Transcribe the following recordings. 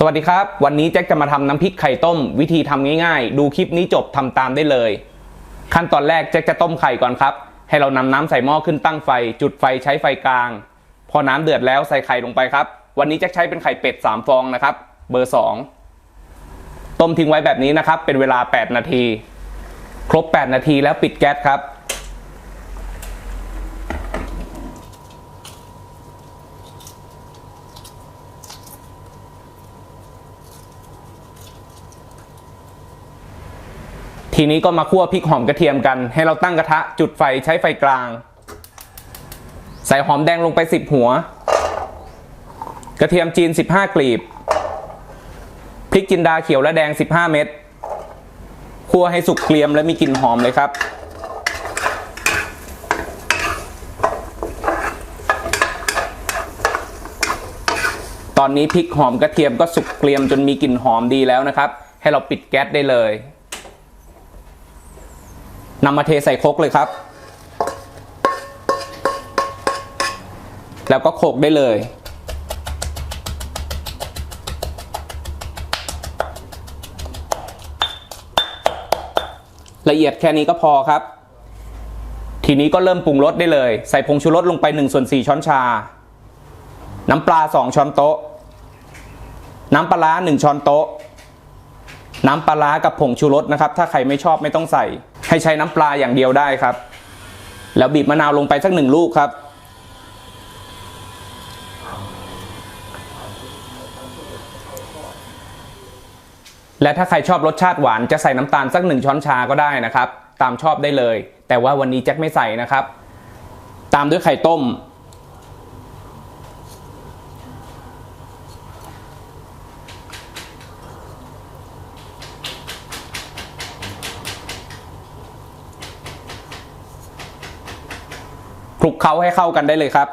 สวัสดีครับ วันนี้แจ็คจะมาทำน้ำพริกไข่ต้ม วิธีทำง่ายๆ ดูคลิปนี้จบทำตามได้เลย ขั้นตอนแรกแจ็คจะต้มไข่ก่อนครับ ให้เรานำน้ำใส่หม้อขึ้นตั้งไฟ จุดไฟใช้ไฟกลาง พอน้ำเดือดแล้วใส่ไข่ลงไปครับ วันนี้แจ็คใช้เป็นไข่เป็ด 3 ฟองนะครับ เบอร์ 2 ต้มทิ้งไว้แบบนี้นะครับ เป็นเวลา 8 นาที ครบ 8 นาทีแล้วปิดแก๊สครับ ทีนี้ก็มาคั่วพริกหอมกระเทียมกัน ให้เราตั้งกระทะจุดไฟใช้ไฟกลาง ใส่หอมแดงลงไป 10 หัว กระเทียมจีน 15 กลีบ พริกจินดาเขียวและแดง 15 เม็ดคั่วให้สุกเกรียมและมีกลิ่นหอมเลยครับตอนนี้พริกหอมกระเทียมก็สุกเกรียมจนมีกลิ่นหอมดีแล้วนะครับ ให้เราปิดแก๊สได้เลย นำมาเทใส่ครกเลยครับ แล้วก็โขกได้เลยละเอียดแค่นี้ก็พอครับ ทีนี้ก็เริ่มปรุงรสได้เลย ใส่ผงชูรสลงไป1ส่วน4ช้อนชา น้ำปลา 2 ช้อนโต๊ะ น้ำปลาร้า1ช้อนโต๊ะ น้ำปลาร้ากับผงชูรสนะครับ ถ้าใครไม่ชอบไม่ต้องใส่ ให้ใช้น้ำปลาอย่างเดียวได้ครับ แล้วบีบมะนาวลงไปสักหนึ่งลูกครับ และถ้าใครชอบรสชาติหวานจะใส่น้ำตาลสักหนึ่งช้อนชาก็ได้นะครับ ตามชอบได้เลย แต่ว่าวันนี้แจ็คไม่ใส่นะครับ ตามด้วยไข่ต้ม คลุกเคล้าให้เข้ากันได้เลยครับ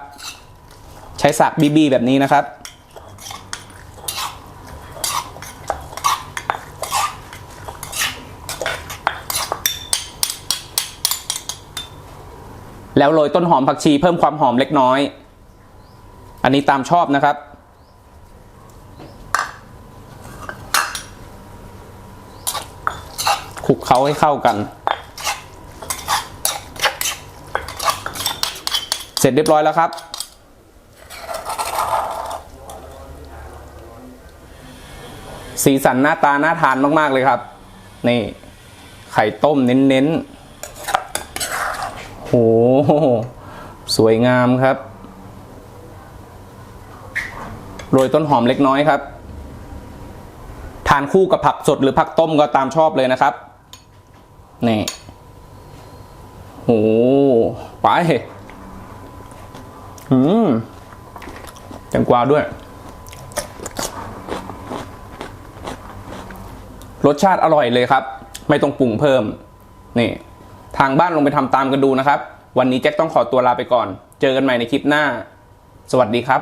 ใช้สักบีบีแบบนี้นะครับ แล้วโรยต้นหอมผักชีเพิ่มความหอมเล็กน้อย อันนี้ตามชอบนะครับคลุกเคล้าให้เข้ากัน เส ร็จเรียบร้อยแล้วครับ สีสันหน้าตาน่าทานมาก ๆ เลยครับ นี่ ไข่ต้มเน้นๆโหสวยงามครับ โรยต้นหอมเล็กน้อยครับ ทานคู่กับผักสดหรือผักต้มก็ตามชอบเลยนะครับ นี่โหไป อืมแตงกวาด้วย รสชาติอร่อยเลยครับ ไม่ต้องปรุงเพิ่ม นี่ ทางบ้านลงไปทำตามกันดูนะครับ วันนี้แจ็คต้องขอตัวลาไปก่อน เจอกันใหม่ในคลิปหน้า สวัสดีครับ